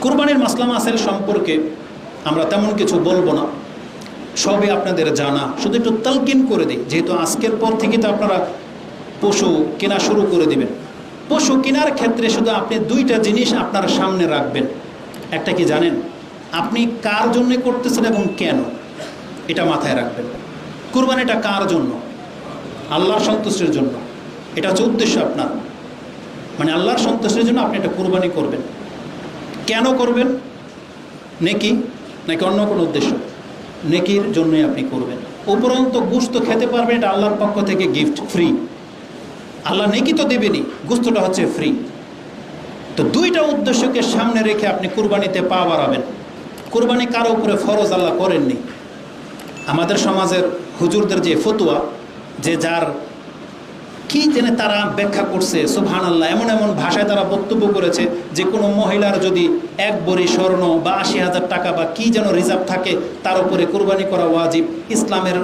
কুরবানির মাসলা মাসের সম্পর্কে আমরা তেমন কিছু বলব না। সবই আপনাদের জানা। শুধু একটু তালকিন করে দিই। যেহেতু আজকের পর থেকে তো আপনারা পশু কেনা শুরু করে দিবেন। পশু কেনার ক্ষেত্রে শুধু আপনি দুইটা জিনিস আপনার সামনে রাখবেন। একটা কি জানেন? আপনি কার জন্য করতেছেন এবং কেন? এটা মাথায় রাখবেন। কুরবানিটা কার জন্য? আল্লাহর সন্তুষ্টির জন্য। এটা হচ্ছে উদ্দেশ্য আপনার। মানে আল্লাহর সন্তুষ্টির জন্য আপনি এটা কুরবানি করবেন। কেন করবেন? নেকি? নাকি অন্য কোনো উদ্দেশ্য? নেকির জন্যই আপনি করবেন। উপরন্ত গুস্ত খেতে পারবেন, এটা আল্লাহর পক্ষ থেকে গিফট ফ্রি আল্লাহ নেকি তো দেবেনি গুস্তটা হচ্ছে ফ্রি তো দুইটা উদ্দেশ্যকে সামনে রেখে আপনি কুরবানিতে পা বাড়াবেন। কুরবানি কারও উপরে ফরজ আল্লাহ করেননি? আমাদের সমাজের হুজুরদের যে ফতুয়া, যে যার কি জেনে তারা ব্যাখ্যা করছে? সুবহান আল্লাহ এমন এমন ভাষায় তারা বক্তব্য করেছে যে কোনো মহিলার যদি এক বড়ি স্বর্ণ বা আশি হাজার টাকা বা কি যেন রিজার্ভ থাকে, তার উপরে কোরবানি করা ওয়াজিব। ইসলামের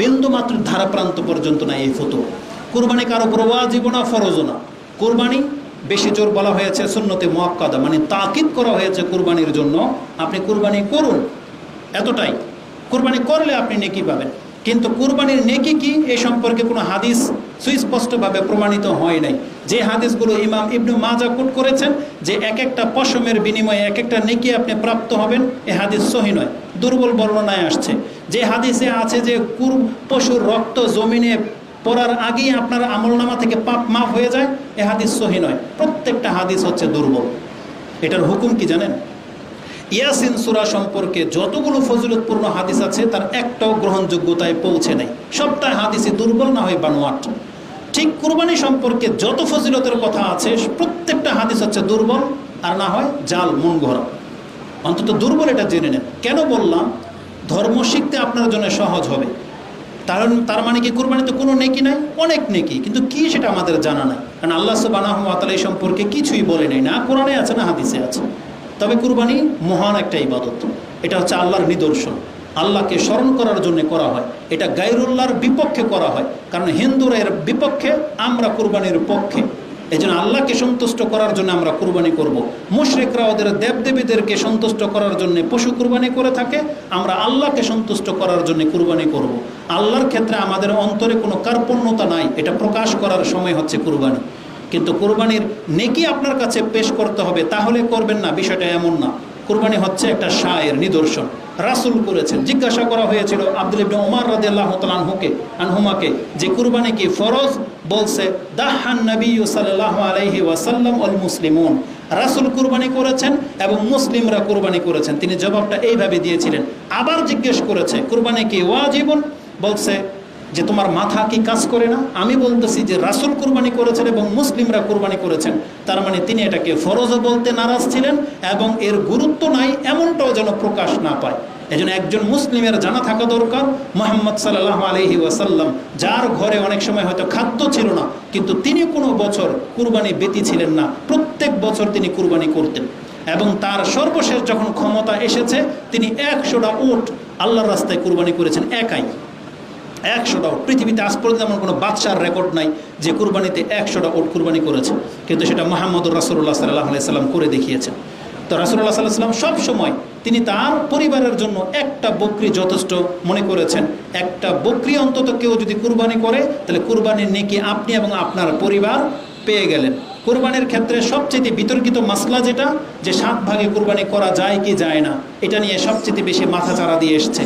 বিন্দুমাত্র ধারাপ্রান্ত পর্যন্ত না এই ফটো কোরবানি কারও উপর ওয়াজিব না, ফরজও না। কোরবানি বেশি জোর বলা হয়েছে সুন্নতে মোয়াক্কাদা মানে তাকিদ করা হয়েছে কোরবানির জন্য। আপনি কোরবানি করুন, এতটাই। কোরবানি করলে আপনি নেকি পাবেন। কিন্তু কুরবানির নেকি কি? এ সম্পর্কে কোনো হাদিস সুস্পষ্টভাবে প্রমাণিত হয় নাই। যে হাদিসগুলো ইমাম ইবনু মাজা কোট করেছেন, যে এক একটা পশমের বিনিময়ে এক একটা নেকি আপনি প্রাপ্ত হবেন, এ হাদিস সহি নয়, দুর্বল বর্ণনায় আসছে। যে হাদিসে আছে যে কুর পশুর রক্ত জমিনে পড়ার আগেই আপনার আমলনামা থেকে পাপ মাফ হয়ে যায়, এ হাদিস সহি নয়, প্রত্যেকটা হাদিস হচ্ছে দুর্বল। এটার হুকুম কি জানেন? ইয়াসিন সুরা সম্পর্কে যতগুলো ফজিলতপূর্ণ হাদিস আছে, তার একটাও গ্রহণযোগ্যতায় পৌঁছে নেই। সবটাই হাদিসে দুর্বল না হয় বানোয়াট। ঠিক কুরবানি সম্পর্কে যত ফজিলতের কথা আছে, প্রত্যেকটা হাদিস হচ্ছে দুর্বল, আর না হয় জাল মন ঘোরা অন্তত দুর্বল এটা জেনে নেন। কেন বললাম? ধর্ম শিখতে আপনার জন্য সহজ হবে। তার তার মানে কি কুরবানিতে কোনো নেকি নাই? অনেক নেকি। কিন্তু কি সেটা আমাদের জানা নাই। কারণ আল্লাহ সুবাহ এই সম্পর্কে কিছুই বলে নেই না কোরআনে আছে, না হাদিসে আছে। তবে কুরবানি মহান একটা ইবাদত। এটা হচ্ছে আল্লাহর নিদর্শন। আল্লাহকে স্মরণ করার জন্য করা হয়। এটা গাইরুল্লাহর বিপক্ষে করা হয়। কারণ হিন্দুরা এর বিপক্ষে আমরা কুরবানির পক্ষে। এই জন্য আল্লাহকে সন্তুষ্ট করার জন্য আমরা কুরবানি করব। মুশরেকরা ওদের দেবদেবীদেরকে সন্তুষ্ট করার জন্য পশু কুরবানি করে থাকে। আমরা আল্লাহকে সন্তুষ্ট করার জন্য কুরবানি করব। আল্লাহর ক্ষেত্রে আমাদের অন্তরে কোনো কার্পণ্যতা নাই। এটা প্রকাশ করার সময় হচ্ছে কুরবানি। কিন্তু কোরবানির নেকি আপনার কাছে পেশ করতে হবে, তাহলে করবেন না। বিষয়টা এমন না। কোরবানি হচ্ছে একটা শায়ের নিদর্শন। রাসুল করেছেন। জিজ্ঞাসা করা হয়েছিল আব্দুল ইবনে ওমর রাদিয়াল্লাহু তাআলা আনহুকে, আনহুমাকে যে কুরবানি কি ফরজ? বলছে, দাহান নবী সাল্লাল্লাহু আলাইহি ওয়াসাল্লাম অল মুসলিমুন। রাসুল কুরবানি করেছেন এবং মুসলিমরা কুরবানি করেছেন। তিনি জবাবটা এইভাবে দিয়েছিলেন। আবার জিজ্ঞেস করেছে, কুরবানি কি ওয়াজিবুন? বলছে, যে তোমার মাথা কি কাজ করে না? আমি বলতেছি যে রাসুল কুরবানি করেছেন এবং মুসলিমরা কুরবানি করেছেন। তার মানে তিনি এটাকে ফরজও বলতে নারাজ ছিলেন এবং এর গুরুত্ব নাই, এমনটাও যেন প্রকাশ না পায়। এজন্য একজন মুসলিমের জানা থাকা দরকার মোহাম্মদ সাল্লাহ আলহি ওয়াসাল্লাম, যার ঘরে অনেক সময় হয়তো খাদ্য ছিল না, কিন্তু তিনি কোনো বছর কুরবানি বেতি ছিলেন না। প্রত্যেক বছর তিনি কুরবানি করতেন। এবং তার সর্বশেষ যখন ক্ষমতা এসেছে, তিনি একশোটা উট আল্লাহর রাস্তায় কুরবানি করেছেন একাই। একশোটা ওট পৃথিবীতে আজ পর্যন্ত এমন কোনো বাদশার রেকর্ড নাই যে কুরবানিতে একশোটা ওট কুরবানি করেছে। কিন্তু সেটা মোহাম্মদুর রাসুল্লাহ সাল্লাহ সাল্লাম করে দেখিয়েছেন। তো রাসুল্লাহ সাল্লাহ সাল্লাম সব সময় তিনি তার পরিবারের জন্য একটা বকরি যথেষ্ট মনে করেছেন। একটা বকরি অন্তত কেউ যদি কুরবানি করে, তাহলে কুরবানির নেকি আপনি এবং আপনার পরিবার পেয়ে গেলেন। কোরবানির ক্ষেত্রে সবচেয়ে বিতর্কিত মাসলা যেটা, যে সাত ভাগে কোরবানি করা যায় কি যায় না, এটা নিয়ে সবচেয়ে বেশি মাথা চারা দিয়ে এসছে।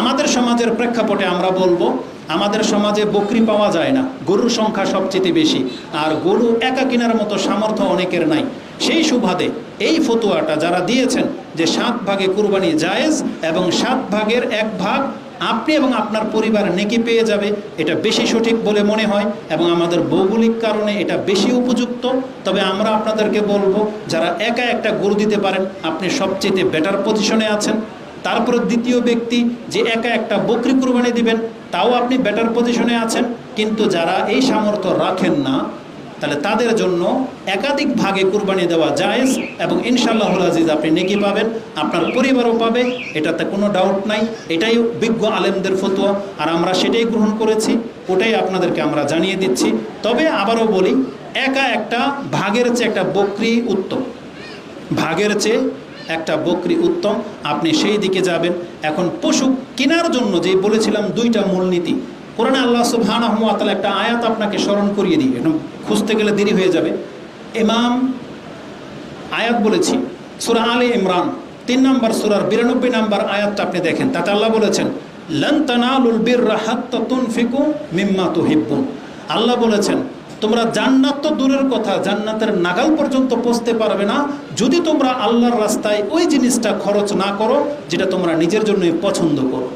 আমাদের সমাজের প্রেক্ষাপটে আমরা বলব, আমাদের সমাজে বকরি পাওয়া যায় না, গরুর সংখ্যা সবচেয়ে বেশি, আর গরু একা কেনার মতো সামর্থ্য অনেকের নাই। সেই সুবাদে এই ফতুয়াটা যারা দিয়েছেন যে সাত ভাগে কুরবানি জায়েজ এবং সাত ভাগের এক ভাগ আপনি এবং আপনার পরিবার নেকি পেয়ে যাবে, এটা বেশি সঠিক বলে মনে হয় এবং আমাদের ভৌগোলিক কারণে এটা বেশি উপযুক্ত। তবে আমরা আপনাদেরকে বলব, যারা একা একটা গরু দিতে পারেন, আপনি সবচেয়ে বেটার পজিশনে আছেন। তারপরে দ্বিতীয় ব্যক্তি যে একা একটা বকরি কুরবানি দিবেন, তাও আপনি বেটার পজিশনে আছেন। কিন্তু যারা এই সামর্থ্য রাখেন না তাহলে তাদের জন্য একাধিক ভাগে কুরবানি দেওয়া জায়েজ এবং ইনশাল্লাহুল আজিজ আপনি নেকি পাবেন, আপনার পরিবারও পাবে, এটাতে কোনো ডাউট নাই। এটাই বিজ্ঞ আলেমদের ফতোয়া, আর আমরা সেটাই গ্রহণ করেছি, ওটাই আপনাদেরকে আমরা জানিয়ে দিচ্ছি। তবে আবারও বলি, একা একটা ভাগের চেয়ে একটা বকরি উত্তম। ভাগের চেয়ে একটা বকরি উত্তম, আপনি সেই দিকে যাবেন। এখন পশু কেনার জন্য যে বলেছিলাম দুইটা মূলনীতি কোরআনে আল্লাহ সুবহানাহু ওয়া তাআলা একটা আয়াত আপনাকে স্মরণ করিয়ে দিই। এখন খুঁজতে গেলে দেরি হয়ে যাবে। ইমাম আয়াত বলেছি, সুরা আলী ইমরান, তিন নম্বর সুরার বিরানব্বই নম্বর আয়াতটা আপনি দেখেন। তাতে আল্লাহ বলেছেন তুহিব্বুন। আল্লাহ বলেছেন, তোমরা জান্নাত তো দূরের কথা, জান্নাতের নাগাল পর্যন্ত পৌঁছতে পারবে না। যদি তোমরা আল্লাহর রাস্তায় ওই জিনিসটা খরচ না করো, যেটা তোমরা নিজের জন্যই পছন্দ করো।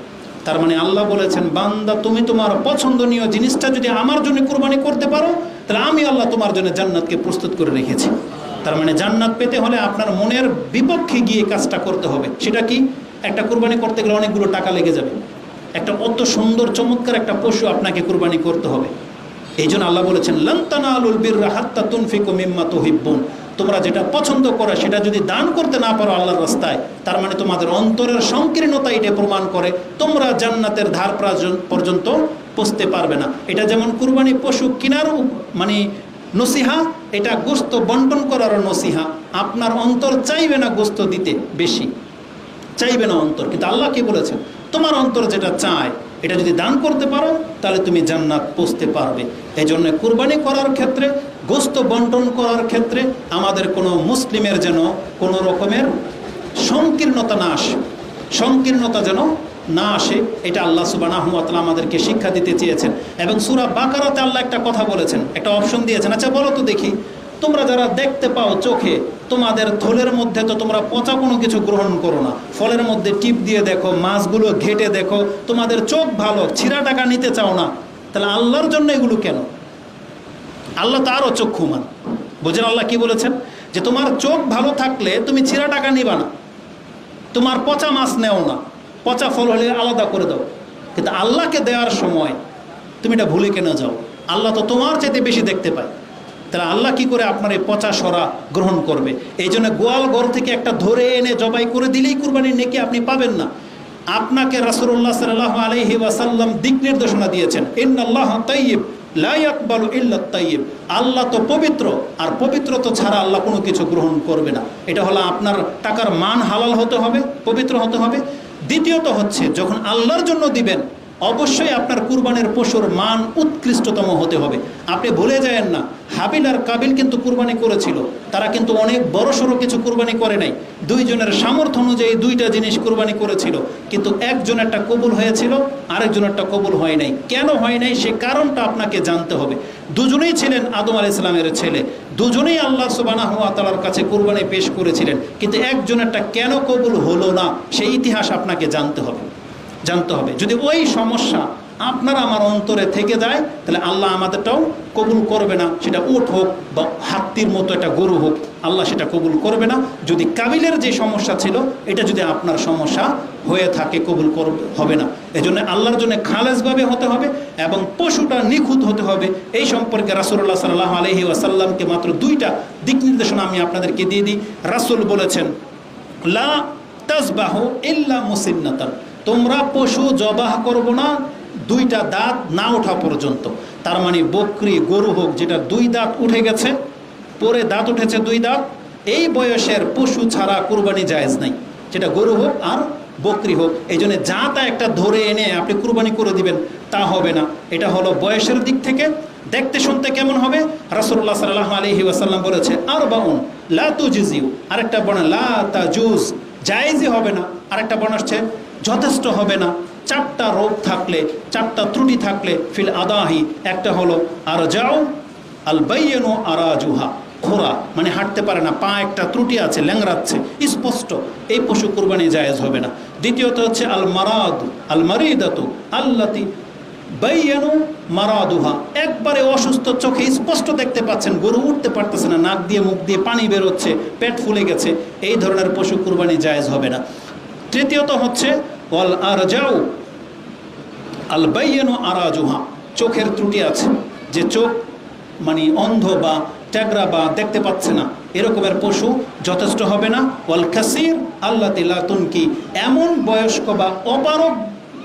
তার মানে আল্লাহ বলেছেন, বান্দা, তুমি তোমার পছন্দনীয় জিনিসটা যদি আমার জন্য কুরবানি করতে পারো, তাহলে আমি আল্লাহ তোমার জন্য জান্নাতকে প্রস্তুত করে রেখেছি। তার মানে জান্নাত পেতে হলে আপনার মনের বিপক্ষে গিয়ে কাজটা করতে হবে। সেটা কি? একটা কুরবানি করতে গেলে অনেকগুলো টাকা লেগে যাবে। একটা অত সুন্দর, চমৎকার একটা পশু আপনাকে কুরবানি করতে হবে। এই জন্য আল্লাহ বলেছেন লন্তানা আলুল বীর হাত্তা তুনফিকু মিম্মা তুহিব্বুন। তোমরা যেটা পছন্দ করো, সেটা যদি দান করতে না পারো আল্লাহর রাস্তায়, তার মানে তোমাদের অন্তরের সংকীর্ণতা এটা প্রমাণ করে, তোমরা জান্নাতের ধার পর্যন্ত পৌঁছতে পারবে না। এটা যেমন কুরবানি পশু কেনার মানে নসিহা, এটা গোস্ত বন্টন করার নসিহা। আপনার অন্তর চাইবে না গোস্ত দিতে, বেশি। চাইবে না অন্তর, কিন্তু আল্লাহ কি বলেছেন? তোমার অন্তর যেটা চায়, এটা যদি দান করতে পারো, তাহলে তুমি জান্নাত পৌঁছতে পারবে। এই জন্য কুরবানি করার ক্ষেত্রে গোস্ত বন্টন করার ক্ষেত্রে আমাদের কোনো মুসলিমের যেন কোনো রকমের সংকীর্ণতা না আসে। সংকীর্ণতা যেন না আসে, এটা আল্লাহ সুবাহ আমাদেরকে শিক্ষা দিতে চেয়েছেন। এবং সুরা বাকারাতে আল্লাহ একটা কথা বলেছেন, একটা অপশন দিয়েছেন। আচ্ছা বলো তো দেখি, তোমরা যারা দেখতে পাও চোখে, তোমাদের থলের মধ্যে তো তোমরা পচা কোনো কিছু গ্রহণ করো না। ফলের মধ্যে টিপ দিয়ে দেখো, মাছগুলো ঘেটে দেখো, তোমাদের চোখ ভালো, ছিঁড়া টাকা নিতে চাও না, তাহলে আল্লাহর জন্য এগুলো কেন? আল্লাহ তো আরও চক্ষুমান বুঝেন আল্লাহ কি বলেছেন? যে তোমার চোখ ভালো থাকলে তুমি ছিঁড়া টাকা নিবা না। তোমার পচা মাছ নেও না। পচা ফল হলে আলাদা করে দাও। কিন্তু আল্লাহকে দেওয়ার সময় তুমি এটা ভুলে কেন যাও? আল্লাহ তো তোমার চাইতে বেশি দেখতে পায়। তাহলে আল্লাহ কি করে আপনার এই পচা সরা গ্রহণ করবে? এই জন্য গোয়াল ঘর থেকে একটা ধরে এনে জবাই করে দিলেই কুরবানির নেকি আপনি পাবেন না। আপনাকে রাসূলুল্লাহ সাল্লাল্লাহু আলাইহি ওয়াসাল্লাম দিক নির্দেশনা দিয়েছেন। ইন্নাল্লাহ তাইয়্যিব। লা ইয়াকবালু ইল্লা তাইয়েব আল্লাহ তো পবিত্র, আর পবিত্র তো ছাড়া আল্লাহ কোনো কিছু গ্রহণ করবে না। এটা হলো আপনার টাকার মান হালাল হতে হবে, পবিত্র হতে হবে। দ্বিতীয়ত হচ্ছে, যখন আল্লাহর জন্য দিবেন অবশ্যই আপনার কুরবানের পশুর মান উৎকৃষ্টতম হতে হবে। আপনি ভুলে যায়েন না, হাবিল আর কাবিল কিন্তু কুরবানি করেছিল। তারা কিন্তু অনেক বড় সড়ো কিছু কুরবানি করে নাই। দুইজনের সামর্থ্য অনুযায়ী দুইটা জিনিস কুরবানি করেছিল। কিন্তু একজনেরটা কবুল হয়েছিল আরেকজনেরটা কবুল হয় নাই। কেন হয় নাই? সে কারণটা আপনাকে জানতে হবে। দুজনেই ছিলেন আদম আলাহ ইসলামের ছেলে। দুজনেই আল্লাহ সুবানাহ তালার কাছে কুরবানি পেশ করেছিলেন। কিন্তু একজনেরটা কেন কবুল হলো না? সেই ইতিহাস আপনাকে জানতে হবে। জানতে হবে। যদি ওই সমস্যা আপনার আমার অন্তরে থেকে যায়, তাহলে আল্লাহ আমাদেরটাও কবুল করবে না। সেটা উট হোক বা হাত্তির মতো একটা গরু হোক, আল্লাহ সেটা কবুল করবে না। যদি কাবিলের যে সমস্যা ছিল, এটা যদি আপনার সমস্যা হয়ে থাকে, কবুল করবে হবে না। এই জন্য আল্লাহর জন্য খালেজভাবে হতে হবে এবং পশুটা নিখুঁত হতে হবে। এই সম্পর্কে রাসুল্লাহ সাল্লাহ আলহি ওয়াসাল্লামকে মাত্র দুইটা দিক নির্দেশনা আমি আপনাদেরকে দিয়ে দিই। রাসুল বলেছেন, লা তাসবাহ ইল্লা মুসিন্নাতান। তোমরা পশু জবাহ করব না, দুইটা দাঁত না ওঠা পর্যন্ত। তার মানে বকরি, গরু হোক, যেটা দুই দাঁত উঠে গেছে, পরে দাঁত উঠেছে দুই দাঁত, এই বয়সের পশু ছাড়া কুরবানি জায়েজ নাই। যেটা গরু হোক আর বকরি হোক, এই জন্য যা তা একটা ধরে এনে আপনি কুরবানি করে দিবেন, তা হবে না। এটা হলো বয়সের দিক থেকে, দেখতে শুনতে কেমন হবে? রাসূলুল্লাহ সাল্লাল্লাহু আলাইহি ওয়াসাল্লাম বলেছে আর বাউন লা তুজিজিউ আরেকটা বর্ণ, লা তাজুজ, জায়েজই হবে না। আরেকটা বর্ণ আসছে যথেষ্ট হবে না। চারটা রোগ থাকলে, চারটা ত্রুটি থাকলে ফিল আদাহি। একটা হলো আর যাও আল বাইয়েনো আরাজুহা। খোরা মানে হাঁটতে পারে না, পা একটা ত্রুটি আছে ল্যাংরাচ্ছে স্পষ্ট। এই পশু কুরবানি জায়েজ হবে না। দ্বিতীয়ত হচ্ছে আল মারাদ আল মারিদাতু আল্লাতি বাইয়ানু মারাদুহা। একবারে অসুস্থ চোখে স্পষ্ট দেখতে পাচ্ছেন, গরু উঠতে পারতেছে না, নাক দিয়ে মুখ দিয়ে পানি বেরোচ্ছে, পেট ফুলে গেছে। এই ধরনের পশু কুরবানি জায়েজ হবে না। তৃতীয়ত হচ্ছে, ওয়াল আর যাও আল বাইয়ানু আরাজুহা। চোখের ত্রুটি আছে, যে চোখ মানে অন্ধ বা ট্যাগরা বা দেখতে পাচ্ছে না। এরকমের পশু যথেষ্ট হবে না। ওয়াল কাসির আল্লাহ তিলাতুনকি এমন বয়স্ক বা অপারক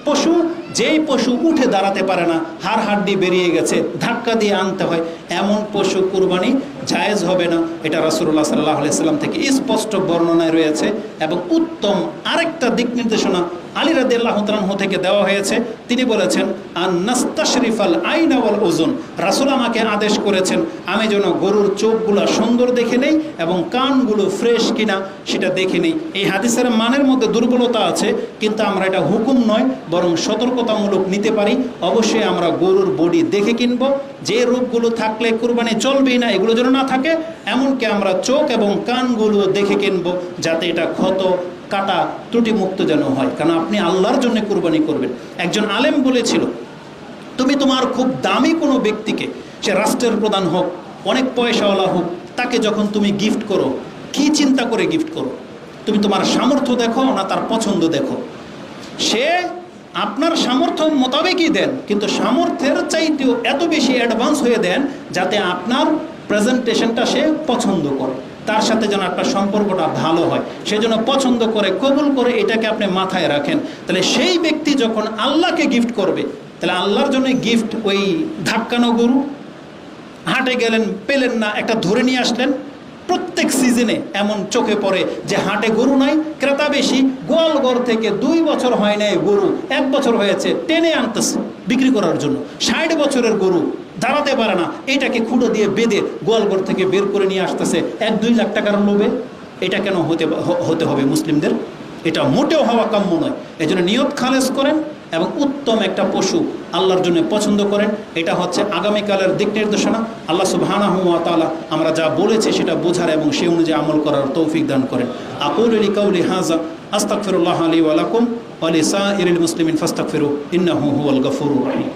পশু যেই পশু উঠে দাঁড়াতে পারে না, হাড় হাড্ডি বেরিয়ে গেছে, ধাক্কা দিয়ে আনতে হয়। এমন পশু কুরবানি জায়েজ হবে না। এটা রাসুল্লাহ সাল্লাহ আলাইসাল্লাম থেকে স্পষ্ট বর্ণনায় রয়েছে এবং উত্তম আরেকটা দিক নির্দেশনা আলী রাদি আল্লাহ থেকে দেওয়া হয়েছে। তিনি বলেছেন আর নাস্তা শরীফাল আইনাওয়াল ওজন রাসুল আমাকে আদেশ করেছেন, আমি যেন গরুর চোখগুলো সুন্দর দেখে নেই এবং কানগুলো ফ্রেশ কিনা সেটা দেখে নেই। এই হাদিসের মানের মধ্যে দুর্বলতা আছে, কিন্তু আমরা এটা হুকুম নয়, বরং সতর্কতামূলক নিতে পারি। অবশ্যই আমরা গরুর বডি দেখে কিনব। যে রূপগুলো থাকলে কুরবানি চলবেই না, এগুলো যেন না থাকে, এমনকি আমরা চোখ এবং কানগুলো দেখে কিনব, যাতে এটা ক্ষত কাটা ত্রুটিমুক্ত যেন হয়, কারণ আপনি আল্লাহর জন্য কুরবানি করবেন। একজন আলেম বলেছিল, তুমি তোমার খুব দামি কোনো ব্যক্তিকে, সে রাষ্ট্রের প্রধান হোক, অনেক পয়সাওয়ালা হোক, তাকে যখন তুমি গিফট করো, কি চিন্তা করে গিফট করো? তুমি তোমার সামর্থ্য দেখো না তার পছন্দ দেখো? সে আপনার সামর্থ্য মোতাবেকই দেন, কিন্তু সামর্থ্যের চাইতেও এত বেশি অ্যাডভান্স হয়ে দেন, যাতে আপনার প্রেজেন্টেশনটা সে পছন্দ করে। তার সাথে যেন আপনার সম্পর্কটা ভালো হয়। সেজন্য পছন্দ করে, কবুল করে এটাকে আপনি মাথায় রাখেন। তাহলে সেই ব্যক্তি যখন আল্লাহকে গিফট করবে, তাহলে আল্লাহর জন্য গিফট ওই ধাক্কানো গরু। হাটে গেলেন, পেলেন না, একটা ধরে নিয়ে আসলেন। প্রত্যেক সিজনে এমন চোখে পড়ে যে হাটে গরু নাই, ক্রেতা বেশি গোয়ালঘর থেকে দুই বছর হয় নাই গরু, এক বছর হয়েছে, টেনে আনতেছে বিক্রি করার জন্য। ষাট বছরের গরু দাঁড়াতে পারে না। এটাকে খুঁড়ো দিয়ে বেঁধে গোয়ালঘর থেকে বের করে নিয়ে আসতেছে। এক দুই লাখ টাকার লোভে এটা কেন হতে হতে হবে মুসলিমদের? এটা মোটেও হওয়া কাম্য নয়। এই জন্য নিয়ত খালেজ করেন এবং উত্তম একটা পশু আল্লাহর জন্য পছন্দ করেন। এটা হচ্ছে আগামীকালের দিক নির্দেশনা। আল্লাহ সুবহানাহু ওয়া তাআলা আমরা যা বলেছি সেটা বোঝার এবং সে অনুযায়ী আমল করার তৌফিক দান করেন। আকুলু লিকাউলি হাযা আস্তাগফিরুল্লাহ লি ওয়া লাকুম ওয়া লিসাইরিল মুসলিমিন ফাস্তাগফিরু ইন্নাহু হুয়াল গফুরুর রহিম।